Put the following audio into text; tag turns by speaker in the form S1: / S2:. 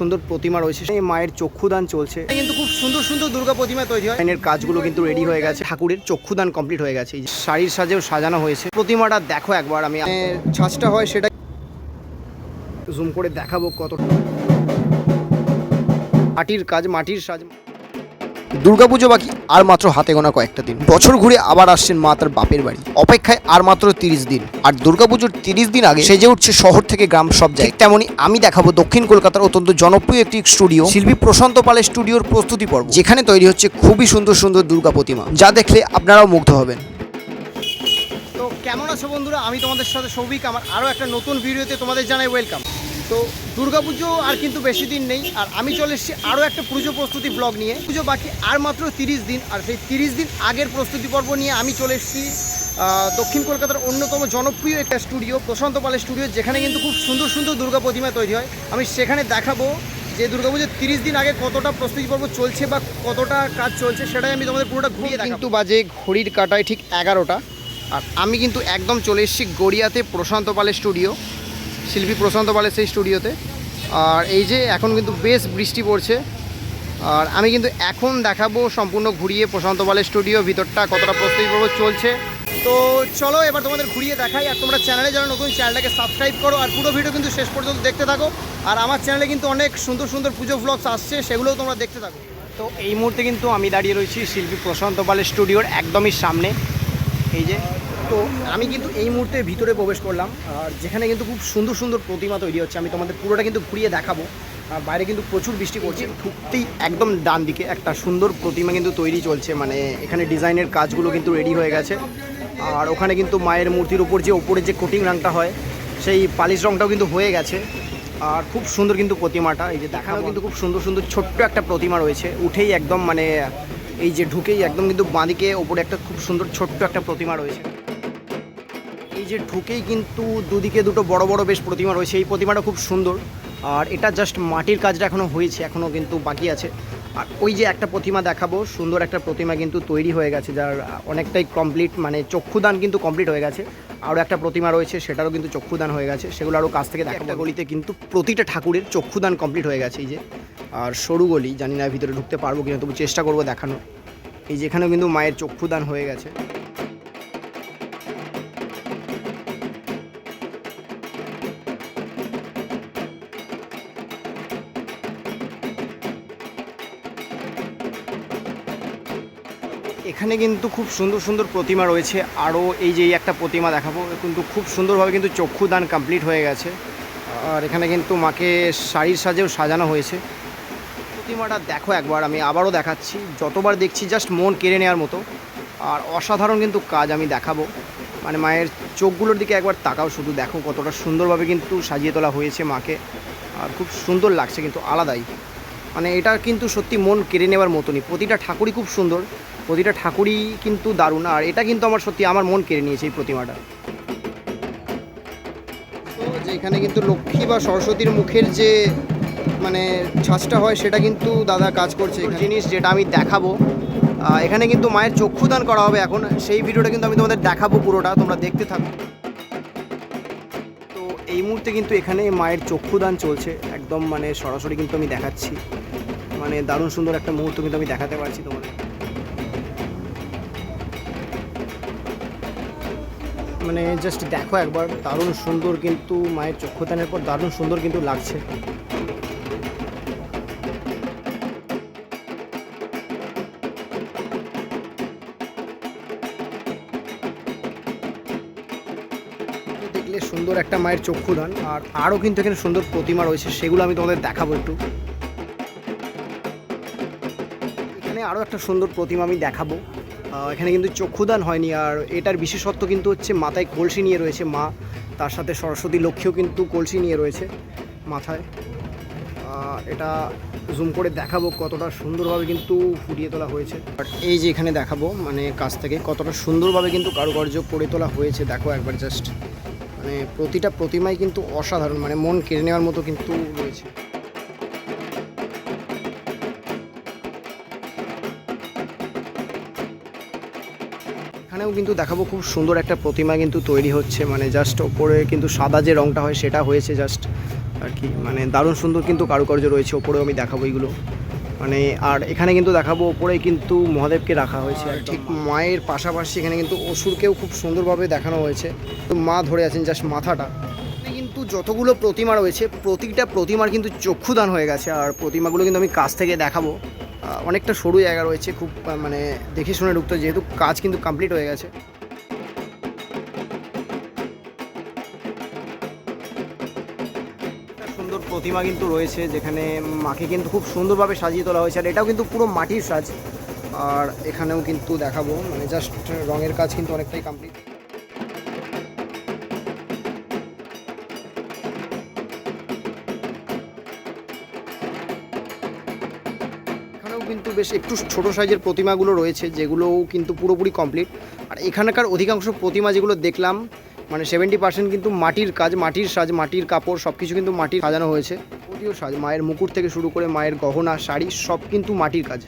S1: সুন্দর প্রতিমা রয়েছে সেই মায়ের চক্ষুদান চলছে। কিন্তু খুব সুন্দর সুন্দর দুর্গা প্রতিমা তৈরি হয়। এর কাজগুলো কিন্তু রেডি হয়ে গেছে ঠাকুরের চক্ষুদান কমপ্লিট হয়ে গেছে এই শাড়ির সাজেও সাজানো হয়েছে। প্রতিমাটা দেখো একবার আমি ছাঁচটা হয় সেটা জুম করে দেখাবো কত মাটির কাজ মাটির সাজ দুর্গাপুজো বাকি, আর মাত্র হাতে গোনা কয়েকটা দিন। বছর ঘুরে আবার আসছেন মা তার বাপের বাড়ি। অপেক্ষায় আর মাত্র তিরিশ দিন। আর দুর্গাপুজোর তিরিশ দিন আগে সেজে উঠছে শহর থেকে গ্রাম সব জায়গায়। তেমনই আমি দেখাবো দক্ষিণ কলকাতার অত্যন্ত জনপ্রিয় একটি স্টুডিও শিল্পী প্রশান্ত পালের স্টুডিওর প্রস্তুতি পর্ব, যেখানে তৈরি হচ্ছে খুবই সুন্দর সুন্দর দুর্গা প্রতিমা, যা দেখলে আপনারাও মুগ্ধ হবেন। তো কেমন আছো বন্ধুরা? আমি তোমাদের সাথে সৌভিক। আমার আরও একটা নতুন ভিডিওতে তোমাদের জানাই ওয়েলকাম তো দুর্গাপুজো আর কিন্তু বেশি দিন নেই। আর আমি চলে এসেছি আরও একটা পুজো প্রস্তুতি ব্লগ নিয়ে। পুজো বাকি আর মাত্র তিরিশ দিন। আর সেই তিরিশ দিন আগের প্রস্তুতি পর্ব নিয়ে আমি চলে এসেছি দক্ষিণ কলকাতার অন্যতম জনপ্রিয় একটা স্টুডিও প্রশান্ত পালের স্টুডিও যেখানে কিন্তু খুব সুন্দর সুন্দর দুর্গা প্রতিমা তৈরি হয়। আমি সেখানে দেখাবো যে দুর্গাপুজোর তিরিশ দিন আগে কতটা প্রস্তুতি পর্ব চলছে বা কতটা কাজ চলছে, সেটাই আমি তোমাদের পুরোটা ঘুরিয়ে কিন্তু বাজে ঘড়ির কাটায় ঠিক এগারোটা। আর আমি কিন্তু একদম চলে এসেছি গড়িয়াতে প্রশান্ত পালের স্টুডিও শিল্পী প্রশান্ত পালের সেই স্টুডিওতে। আর এই যে এখন কিন্তু বেশ বৃষ্টি পড়ছে। আর আমি কিন্তু এখন দেখাবো সম্পূর্ণ ঘুরিয়ে প্রশান্ত পালের স্টুডিও, ভিতরটা কতটা প্রস্তুতি পর্ব চলছে। তো চলো এবার তোমাদের ঘুরিয়ে দেখাই, আর তোমরা চ্যানেলে যারা নতুন, চ্যানেলটাকে সাবস্ক্রাইব করো, আর পুরো ভিডিও কিন্তু শেষ পর্যন্ত দেখতে থাকো। আর আমার চ্যানেলে কিন্তু অনেক সুন্দর সুন্দর পুজো ব্লগস আসছে, সেগুলোও তোমরা দেখতে থাকো। তো এই মুহূর্তে কিন্তু আমি দাঁড়িয়ে রয়েছি শিল্পী প্রশান্ত পালের স্টুডিওর একদমই সামনে। এই যে তো আমি কিন্তু এই মুহূর্তে ভিতরে প্রবেশ করলাম, আর যেখানে কিন্তু খুব সুন্দর সুন্দর প্রতিমা তৈরি হচ্ছে। আমি তোমাদের পুরোটা কিন্তু ঘুরিয়ে দেখাবো। আর বাইরে কিন্তু প্রচুর বৃষ্টি পড়ছে, ঢুকতেই একদম ডান দিকে। একটা সুন্দর প্রতিমা কিন্তু তৈরি চলছে মানে এখানে ডিজাইনের কাজগুলো কিন্তু রেডি হয়ে গেছে। আর ওখানে কিন্তু মায়ের মূর্তির উপর যে ওপরে যে কোটিং রঙটা হয়, সেই পালিশ রঙটাও কিন্তু হয়ে গেছে। আর খুব সুন্দর কিন্তু প্রতিমাটা, এই যে দেখানো কিন্তু খুব সুন্দর সুন্দর ছোট্ট একটা প্রতিমা রয়েছে। উঠেই একদম মানে এই যে ঢুকেই একদম কিন্তু বাঁদিকে ওপরে একটা খুব সুন্দর ছোট্ট একটা প্রতিমা রয়েছে। এই যে ঢুকেই কিন্তু দুদিকে দুটো বড় বড় বেশ প্রতিমা রয়েছে, এই প্রতিমাটা খুব সুন্দর। আর এটা জাস্ট মাটির কাজটা এখনও হয়েছে এখনও কিন্তু বাকি আছে। আর ওই যে একটা প্রতিমা দেখাবো, সুন্দর একটা প্রতিমা কিন্তু তৈরি হয়ে গেছে, যার অনেকটাই কমপ্লিট মানে চক্ষুদান কিন্তু কমপ্লিট হয়ে গেছে। আরও একটা প্রতিমা রয়েছে, সেটারও কিন্তু চক্ষুদান হয়ে গেছে, সেগুলো আরও কাছ থেকে দেখা গলিতে কিন্তু প্রতিটা ঠাকুরের চক্ষুদান কমপ্লিট হয়ে গেছে, এই যে। আর সরু গলি, জানি না ভিতরে ঢুকতে পারব কিনা, তবু চেষ্টা করব দেখানোর। এই যেখানেও কিন্তু মায়ের চক্ষুদান হয়ে গেছে। এখানে কিন্তু খুব সুন্দর সুন্দর প্রতিমা রয়েছে। আরও এই যে একটা প্রতিমা দেখাবো কিন্তু খুব সুন্দরভাবে কিন্তু চক্ষুদান কমপ্লিট হয়ে গেছে। আর এখানে কিন্তু মাকে শাড়ির সাজেও সাজানো হয়েছে। প্রতিমাটা দেখো একবার, আমি আবারও দেখাচ্ছি। যতবার দেখছি জাস্ট মন কেড়ে নেওয়ার মতো। আর অসাধারণ কিন্তু কাজ আমি দেখাবো। মানে মায়ের চোখগুলোর দিকে একবার তাকাও, শুধু দেখো কতটা সুন্দরভাবে কিন্তু সাজিয়ে তোলা হয়েছে মাকে। আর খুব সুন্দর লাগছে কিন্তু, আলাদাই। মানে এটা কিন্তু সত্যি মন কেড়ে নেওয়ার মতনই। প্রতিটা ঠাকুরই খুব সুন্দর, প্রতিটা ঠাকুরই কিন্তু দারুণ, আর এটা কিন্তু আমার সত্যি আমার মন কেড়ে নিয়েছে এই প্রতিমাটা। তো যেখানে কিন্তু লক্ষ্মী বা সরস্বতীর মুখের যে মানে ছাঁচটা হয়, সেটা কিন্তু দাদা কাজ করছে। এখানে। জিনিস যেটা আমি দেখাবো এখানে কিন্তু মায়ের চক্ষুদান করা হবে এখন। সেই ভিডিওটা কিন্তু আমি তোমাদের দেখাবো পুরোটা, তোমরা দেখতে থাকো। তো এই মুহূর্তে কিন্তু এখানে মায়ের চক্ষুদান চলছে। একদম মানে সরাসরি কিন্তু আমি দেখাচ্ছি। মানে দারুণ সুন্দর একটা মুহূর্ত কিন্তু আমি দেখাতে পারছি তোমাদের। মানে জাস্ট দেখো একবার, দারুণ সুন্দর কিন্তু মায়ের চক্ষুদানের পর দারুণ সুন্দর কিন্তু লাগছে। দেখলে সুন্দর একটা মায়ের চক্ষুদান আর আরও কিন্তু এখানে সুন্দর প্রতিমা রয়েছে, সেগুলো আমি তোমাদের দেখাবো একটু। এখানে আরও একটা সুন্দর প্রতিমা আমি দেখাবো। এখানে কিন্তু চক্ষুদান হয়নি আর এটার বিশেষত্ব কিন্তু হচ্ছে মাথায় কলসি নিয়ে রয়েছে মা, তার সাথে সরস্বতী লক্ষ্মীও কিন্তু কলসি নিয়ে রয়েছে মাথায়। এটা জুম করে দেখাবো কতটা সুন্দরভাবে কিন্তু ফুটিয়ে তোলা হয়েছে। বাট এই যে এখানে দেখাবো মানে কাছ থেকে কতটা সুন্দরভাবে কিন্তু কারুকার্য করে তোলা হয়েছে, দেখো একবার জাস্ট মানে প্রতিটা প্রতিমাই কিন্তু অসাধারণ মানে মন কেড়ে নেওয়ার মতো কিন্তু রয়েছে। এখানেও কিন্তু দেখাবো খুব সুন্দর একটা প্রতিমা কিন্তু তৈরি হচ্ছে মানে জাস্ট ওপরে কিন্তু সাদা যে রংটা হয় সেটা হয়েছে জাস্ট আর কি মানে দারুণ সুন্দর কিন্তু কারুকার্য রয়েছে, ওপরেও আমি দেখাবো এইগুলো মানে আর এখানে কিন্তু দেখাবো ওপরে কিন্তু মহাদেবকে রাখা হয়েছে আর ঠিক মায়ের পাশাপাশি এখানে কিন্তু অসুরকেও খুব সুন্দরভাবে দেখানো হয়েছে। তো মা ধরে আছেন জাস্ট মাথাটা। কিন্তু যতগুলো প্রতিমা রয়েছে প্রতিটা প্রতিমার কিন্তু চক্ষুদান হয়ে গেছে। আর প্রতিমাগুলো কিন্তু আমি কাছ থেকে দেখাবো। অনেকটা সরু জায়গা রয়েছে খুব মানে দেখে শুনে ঢুকতে যেহেতু কাজ কিন্তু কমপ্লিট হয়ে গেছে। সুন্দর প্রতিমা কিন্তু রয়েছে, যেখানে মাকে কিন্তু খুব সুন্দরভাবে সাজিয়ে তোলা হয়েছে। আর এটাও কিন্তু পুরো মাটির সাজ। আর এখানেও কিন্তু দেখাবো মানে জাস্ট রঙের কাজ কিন্তু অনেকটাই কমপ্লিট কিন্তু বেশ একটু ছোট সাইজের প্রতিমাগুলো রয়েছে, যেগুলোও কিন্তু পুরোপুরি কমপ্লিট আর এখানকার অধিকাংশ প্রতিমা যেগুলো দেখলাম মানে সেভেন্টি পার্সেন্ট কিন্তু মাটির কাজ, মাটির সাজ, মাটির কাপড় সব কিছু কিন্তু মাটির সাজানো হয়েছে। প্রতিও সাজ মায়ের মুকুট থেকে শুরু করে মায়ের গহনা, শাড়ি, সব কিন্তু মাটির কাজ।